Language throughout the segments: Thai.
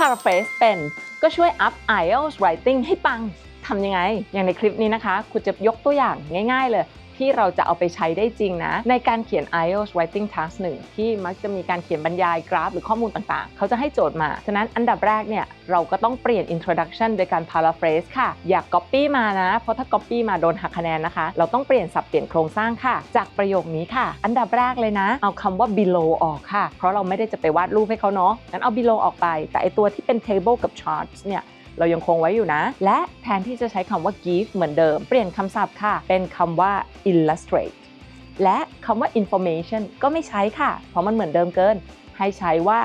paraphrase เป็น ก็ช่วย up IELTS writing ให้ปัง ทำยังไง อย่างในคลิปนี้นะคะคุณจะยกตัวอย่างง่าย ๆ เลย ที่เราจะเอาไปใช้ได้จริงนะ ในการเขียน IELTS writing task 1 ที่มักจะมีการเขียนบรรยายกราฟ หรือข้อมูลต่างๆ เขาจะให้โจทย์มา ฉะนั้นอันดับแรกเนี่ย เราก็ต้องเปลี่ยน introduction โดยการ paraphrase ค่ะ อย่า copy มานะ เพราะถ้า copy มาโดนหักคะแนนนะคะ เราต้องเปลี่ยนสับเปลี่ยนโครงสร้างค่ะ จากประโยคนี้ค่ะ อันดับแรกเลยนะ เอาคำว่า below ออกค่ะ เพราะเราไม่ได้จะไปวาดรูปให้เขาเนาะงั้นเอา below ออกไป แต่ไอตัวที่เป็น table กับ charts เนี่ย เรายังคงไว้อยู่นะ และแทนที่จะใช้คำว่า give เหมือนเดิม เปลี่ยนคำศัพท์ค่ะ เป็นคำว่า illustrate และคำว่า information ก็ไม่ใช้ค่ะ เพราะมันเหมือนเดิมเกิน ให้ใช้ว่า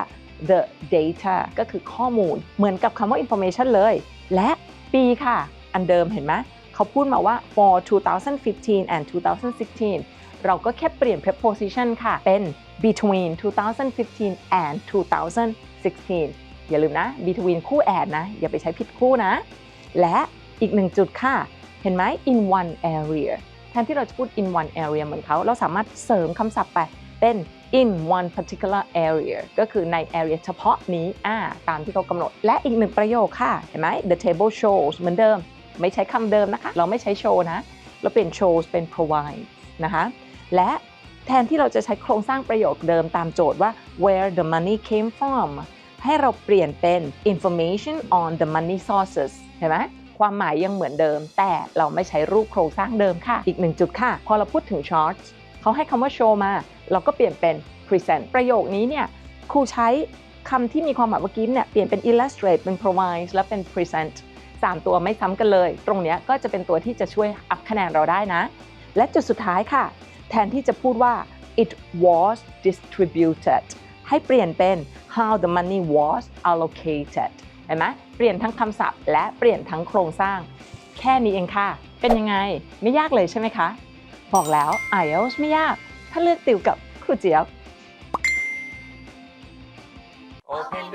the data ก็คือข้อมูล เหมือนกับคำว่า information เลย และปีค่ะ อันเดิมเห็นไหมเขาพูดมาว่า for 2015 and 2016 เราก็แค่เปลี่ยน preposition ค่ะ เป็น between 2015 and 2016 อย่าลืมนะ between คู่ and นะ อย่าไปใช้ผิดคู่นะ และอีกหนึ่งจุดค่ะ เห็นไหม in one area แทนที่เราจะพูด in one area เหมือนเขา เราสามารถเสริมคำศัพท์ไปเป็น in one particular area ก็คือใน area เฉพาะนี้อ่าตามที่เขากำหนด และอีกหนึ่งประโยคค่ะ เห็นไหม the table shows เหมือนเดิม ไม่ใช้คำเดิมนะคะ เราไม่ใช้ show นะ เราเปลี่ยน shows เป็น provide นะคะ และแทนที่เราจะใช้โครงสร้างประโยคเดิมตามโจทย์ว่า where the money came from ให้เราเปลี่ยนเป็น information on the money sources เห็นไหมความหมายยังเหมือนเดิม แต่เราไม่ใช้รูปโครงสร้างเดิมค่ะ อีกหนึ่งจุดค่ะ พอเราพูดถึง charts เขาให้คำว่า show มา เราก็เปลี่ยนเป็น present ประโยคนี้เนี่ยครูใช้คำที่มีความหมายเมื่อกี้เนี่ยเปลี่ยนเป็น illustrate เป็น provide และเป็น present สามตัวไม่ซ้ำกันเลย ตรงนี้ก็จะเป็นตัวที่จะช่วยอัพคะแนนเราได้นะ และจุดสุดท้ายค่ะ แทนที่จะพูดว่า it was distributed ให้เปลี่ยนเป็น how the money was allocated เห็นไหมเปลี่ยนทั้งคำศัพท์ และเปลี่ยนทั้งโครงสร้าง แค่นี้เองค่ะ เป็นยังไงไม่ยากเลยใช่ไหมคะ บอกแล้ว IELTS ไม่ยาก ถ้าเลือกติวกับครูเจี๊ยบ Open